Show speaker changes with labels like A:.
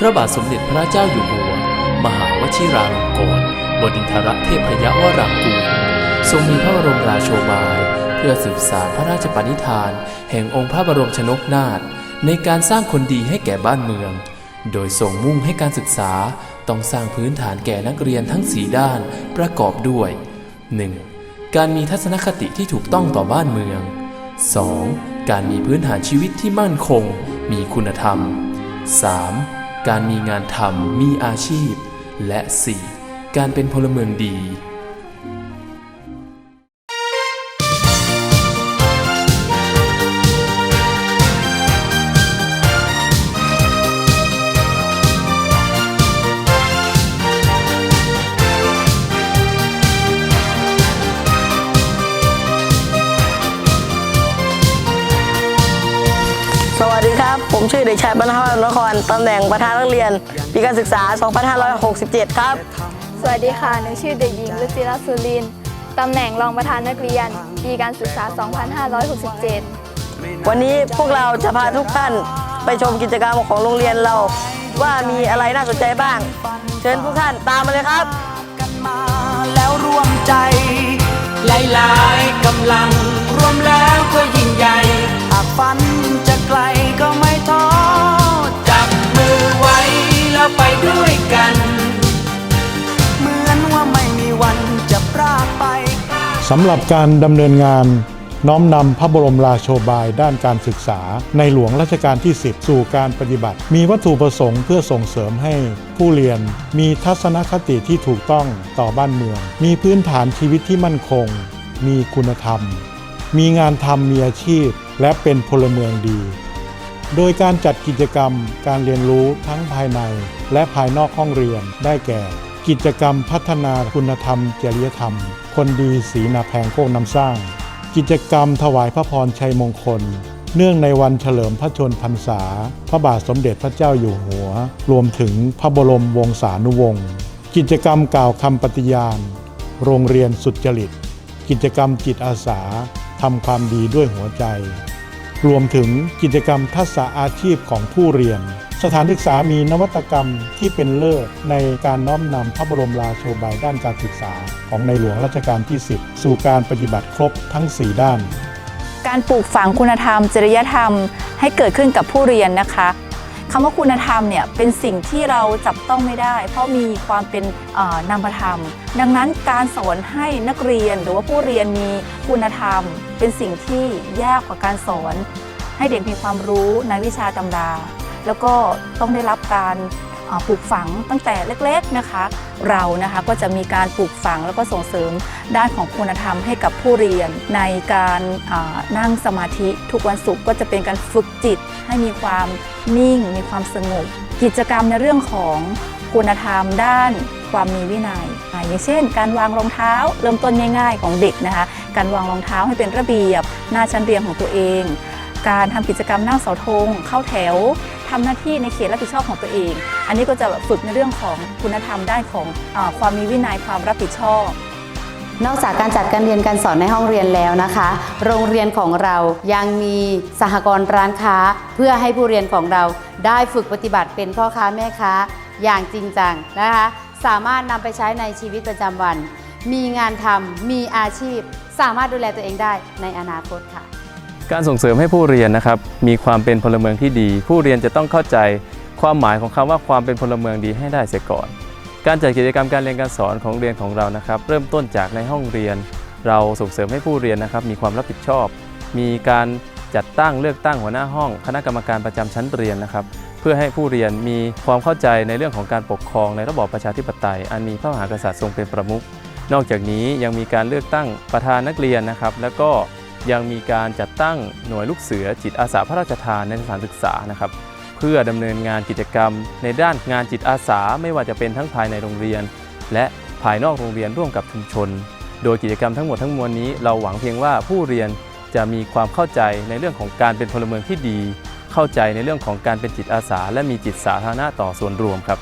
A: พระบาทสมเด็จพระเจ้าอยู่หัว มหาวชิราลงกรณบดินทรเทพยวรางกูลทรงมีพระบรมราโชบาย เพื่อสืบสารพระราชปณิธาน แห่งองค์พระบรมชนกนาถในการสร้างคนดีให้แก่บ้านเมือง โดยทรงมุ่งให้การศึกษาต้องสร้างพื้นฐานแก่นักเรียนทั้งสีด้านประกอบด้วย 1. การมีทัศนคติที่ถูกต้องต่อบ้านเมือง 2. การมีพื้นฐานชีวิตที่มั่นคง มีคุณธรรม 3. การมีงานทำมีอาชีพ และ 4. การเป็นพลเมืองดี
B: ผมชื่อเด็กชายบรรทวันนครตำแหน่งประธานนักเรียน ปีการศึกษา 2567 ครับ
C: สวัสดีค่ะ หนูชื่อเด็กหญิงรุจิรัตน์สุรินทร์ตำแหน่งรองประธานนักเรียน ปีการศึกษา 2567
B: วันนี้พวกเราจะพาทุกท่านไปชมกิจกรรมของโรงเรียนเรา ว่ามีอะไรน่าสนใจบ้าง เชิญทุกท่านตามมาเลยครับ
D: กันมาแล้วรวมใจ หลายๆกำลังรวมแล้วก็ยิ่งใหญ่หากฝัน
E: สำหรับการดำเนินงานน้อมนำพระบรมราโชบายด้านการศึกษา ในหลวงรัชกาลที่ 10 สู่การปฏิบัติ มีวัตถุประสงค์เพื่อส่งเสริมให้ผู้เรียนมีทัศนคติที่ถูกต้องต่อบ้านเมือง มีพื้นฐานชีวิตที่มั่นคง มีคุณธรรม มีงานทำมีอาชีพ และเป็นพลเมืองดี โดยการจัดกิจกรรมการเรียนรู้ทั้งภายใน และภายนอกห้องเรียนได้แก่ กิจกรรมพัฒนาคุณธรรม จริยธรรม คนดีสีนาแพงโคกน้ำสร้าง กิจกรรมถวายพระพรชัยมงคล เนื่องในวันเฉลิมพระชนพรรษา พระบาทสมเด็จพระเจ้าอยู่หัว รวมถึงพระบรมวงศานุวงศ์กิจกรรมกล่าวคำปฏิญาณ โรงเรียนสุจริต กิจกรรมจิตอาสาทำความดีด้วยหัวใจ รวมถึงกิจกรรมทักษะอาชีพของผู้เรียน สถานศึกษามีนวัตกรรมที่เป็นเลิศในการน้อมนำพระบรมราโชบายด้านการศึกษา ของในหลวงรัชกาลที่ 10 สู่การปฏิบัติครบทั้ง 4 ด้าน
F: การปลูกฝังคุณธรรม จริยธรรม ให้เกิดขึ้นกับผู้เรียนนะคะคำว่าคุณธรรมเนี่ยเป็นสิ่งที่เราจับต้องไม่ได้ เพราะมีความเป็นนามธรรม ดังนั้นการสอนให้นักเรียนหรือว่าผู้เรียนมีคุณธรรม เป็นสิ่งที่ยากกว่าการสอน ให้เด็กมีความรู้ในวิชาตำรา แล้วก็ต้องได้รับการปลูกฝังตั้งแต่เล็กๆนะคะ เรานะคะก็จะมีการปลูกฝังแล้วก็ส่งเสริมด้านของคุณธรรมให้กับผู้เรียน ในการนั่งสมาธิทุกวันศุกร์ก็จะเป็นการฝึกจิต ให้มีความนิ่ง มีความสงบ กิจกรรมในเรื่องของคุณธรรมด้านความมีวินัย อย่างเช่น การวางรองเท้าเริ่มต้นง่าย ๆ ของเด็กนะคะ การวางรองเท้าให้เป็นระเบียบ หน้าชั้นเรียนของตัวเอง การทำกิจกรรมนั่งเสาธงเข้าแถว ทำหน้าที่ในเขตรับผิดชอบของตัวเอง อันนี้ก็จะฝึกในเรื่องของคุณธรรมด้านของอความมีวินัยความรับผิดชอบ
G: นอกจากการจัดการเรียนการสอนในห้องเรียนแล้วนะคะ โรงเรียนของเรายังมีสหกรณ์ร้านค้า เพื่อให้ผู้เรียนของเราได้ฝึกปฏิบัติเป็นพ่อค้าแม่ค้าอย่างจริงจังนะคะ สามารถนำไปใช้ในชีวิตประจำวัน มีงานทำมีอาชีพ สามารถดูแลตัวเองได้ในอนาคตค่ะ
H: การส่งเสริมให้ผู้เรียนนะครับมีความเป็นพลเมืองที่ดี ผู้เรียนจะต้องเข้าใจความหมายของคำว่าความเป็นพลเมืองดีให้ได้เสียก่อน การจัดกิจกรรมการเรียนการสอนของเรียนของเรานะครับ เริ่มต้นจากในห้องเรียน เราส่งเสริมให้ผู้เรียนนะครับ มีความรับผิดชอบ มีการจัดตั้งเลือกตั้งหัวหน้าห้อง คณะกรรมการประจำชั้นเรียนนะครับ เพื่อให้ผู้เรียนมีความเข้าใจในเรื่องของการปกครองในระบอบประชาธิปไตย อันมีพระมหากษัตริย์ทรงเป็นประมุขนอกจากนี้ยังมีการเลือกตั้งประธานนักเรียนนะครับ แล้วก็ ยังมีการจัดตั้งหน่วยลูกเสือจิตอาสาพระราชทานในสถานศึกษานะครับ เพื่อดำเนินงานกิจกรรม ในด้านงานจิตอาสาไม่ว่าจะเป็นทั้งภายในโรงเรียน และภายนอกโรงเรียนร่วมกับชุมชน โดยกิจกรรมทั้งหมดทั้งมวลนี้เราหวังเพียงว่าผู้เรียนจะมีความเข้าใจในเรื่องของการเป็นพลเมืองที่ดี เข้าใจในเรื่องของการเป็นจิตอาสา และมีจิตสาธารณะต่อส่วนรวมครับ